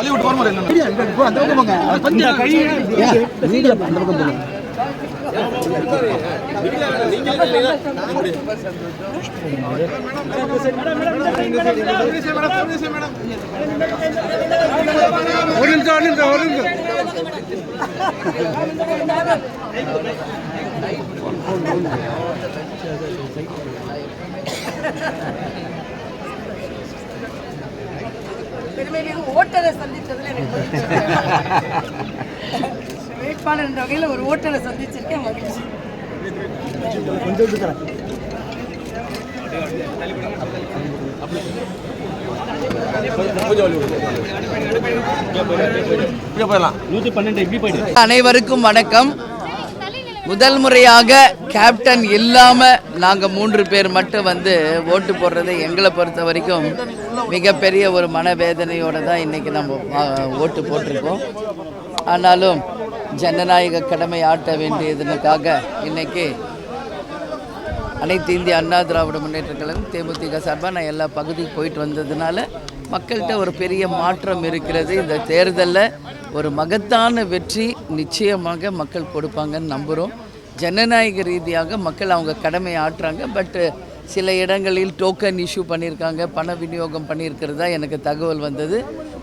Hollywood farmer என்ன ஒரு நிமிஷம் ஒரு நிமிஷம் ஒரு நிமிஷம். பெருமைமிகு ஓட்டரை சந்தித்ததுல எனக்கு மகிழ்ச்சி. வேட்பாளர் என்ற வகையில் ஒரு ஓட்டரை சந்திச்சிருக்கேன் மகிழ்ச்சி. அனைவருக்கும் வணக்கம். முதல் முறையாக கேப்டன் இல்லாம நாங்க மூன்று பேர் மட்டும் வந்து ஓட்டு போடுறது எங்களை பொறுத்த வரைக்கும் மிகப்பெரிய ஒரு மனவேதனையோட தான் இன்னைக்கு நம்ம ஓட்டு போட்டிருக்கோம். ஆனாலும் ஜனநாயக கடமை ஆட்ட வேண்டியதுனுக்காக இன்னைக்கு அனைத்து இந்திய அண்ணா திராவிட முன்னேற்ற கழகம் தேமுதிக சார்பாக நான் எல்லா பகுதிக்கு போயிட்டு வந்ததுனால மக்கள்கிட்ட ஒரு பெரிய மாற்றம் இருக்கிறது. இந்த தேர்தலில் ஒரு மகத்தான வெற்றி நிச்சயமாக மக்கள் கொடுப்பாங்கன்னு நம்புகிறோம் ஜனநாயக ரீதியாக மக்கள் அவங்க கடமை ஆற்றுறாங்க பட்டு சில இடங்களில் டோக்கன் இஷ்யூ பண்ணியிருக்காங்க பண விநியோகம் பண்ணியிருக்கிறதா எனக்கு தகவல் வந்தது.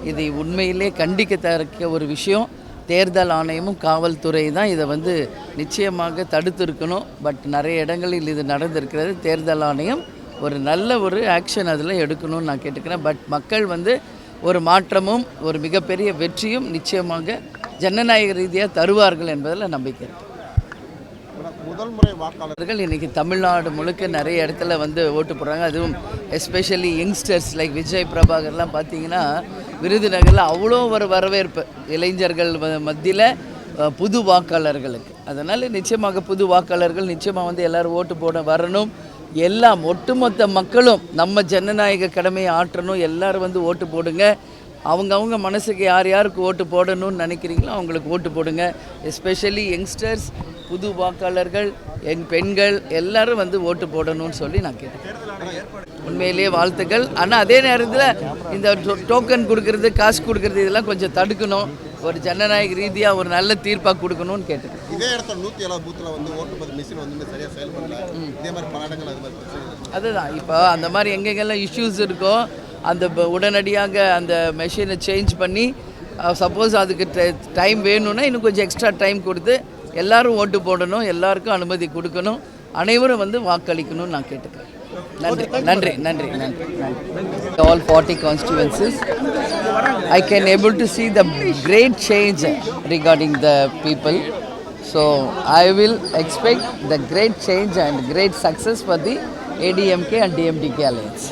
இது உண்மையிலே கண்டிக்கத்தக்க ஒரு விஷயம். தேர்தல் ஆணையமும் காவல்துறை தான் இதை வந்து நிச்சயமாக தடுத்திருக்கணும். பட் நிறைய இடங்களில் இது நடந்திருக்கிறது. தேர்தல் ஆணையம் ஒரு நல்ல ஒரு ஆக்ஷன் அதில் எடுக்கணும்னு நான் கேட்டுக்கிறேன். பட் மக்கள் வந்து ஒரு மாற்றமும் ஒரு மிகப்பெரிய வெற்றியும் நிச்சயமாக ஜனநாயக ரீதியாக தருவார்கள் என்பதில் நம்பிக்கை. முதல் முறை வாக்காளர் அவர்கள் இன்னைக்கு தமிழ்நாடு முழுக்க நிறைய இடத்துல வந்து ஓட்டு போடுறாங்க. அதுவும் எஸ்பெஷலி யங்ஸ்டர்ஸ் லைக் விஜய் பிரபாகர்லாம் பார்த்தீங்கன்னா விருதுநகரில் அவ்வளோ ஒரு வரவேற்பு. இளைஞர்கள் மத்தியில் புது வாக்காளர்களுக்கு. அதனால் நிச்சயமாக புது வாக்காளர்கள் நிச்சயமாக வந்து எல்லாரும் ஓட்டு போட வரணும். எல்லாம் ஒட்டுமொத்த மக்களும் நம்ம ஜனநாயக கடமையை ஆற்றணும். எல்லாரும் வந்து ஓட்டு போடுங்க. அவங்கவுங்க மனசுக்கு யார் யாருக்கு ஓட்டு போடணும்னு நினைக்கிறீங்களோ அவங்களுக்கு ஓட்டு போடுங்க. எஸ்பெஷலி யங்ஸ்டர்ஸ் புது வாக்காளர்கள் எங் பெண்கள் எல்லாரும் வந்து ஓட்டு போடணும்னு சொல்லி நான் கேட்டேன். உண்மையிலேயே வாழ்த்துக்கள். ஆனால் அதே நேரத்தில் இந்த டோக்கன் கொடுக்கறது காசு கொடுக்கறது இதெல்லாம் கொஞ்சம் தடுக்கணும். ஒரு ஜனநாயக ரீதியாக ஒரு நல்ல தீர்ப்பாக கொடுக்கணும்னு கேட்டுக்கிறேன் இதே இடத்துல நூத்தி ஏழாவது பூத்துல வந்து ஓட்டு பதிவு மிஷின் வந்து சரியா செயல்படல. இதே மாதிரி பல இடங்கள் அது மாதிரி. அதுதான். இப்போ அந்த மாதிரி எங்கெங்கெல்லாம் இஷ்யூஸ் இருக்கோ அந்த உடனடியாக அந்த மெஷினை சேஞ்ச் பண்ணி சப்போஸ் அதுக்கு டைம் வேணும்னா இன்னும் கொஞ்சம் எக்ஸ்ட்ரா டைம் கொடுத்து எல்லாரும் ஓட்டு போடணும் எல்லாருக்கும் அனுமதி கொடுக்கணும் அனைவரும் வந்து வாக்களிக்கணும்னு நான் கேட்டுக்கிறேன் நன்றி நன்றி நன்றி நன்றி all forty constituencies I can able to see the great change regarding the people so I will expect the great change and great success for the ADMK and DMDK alliance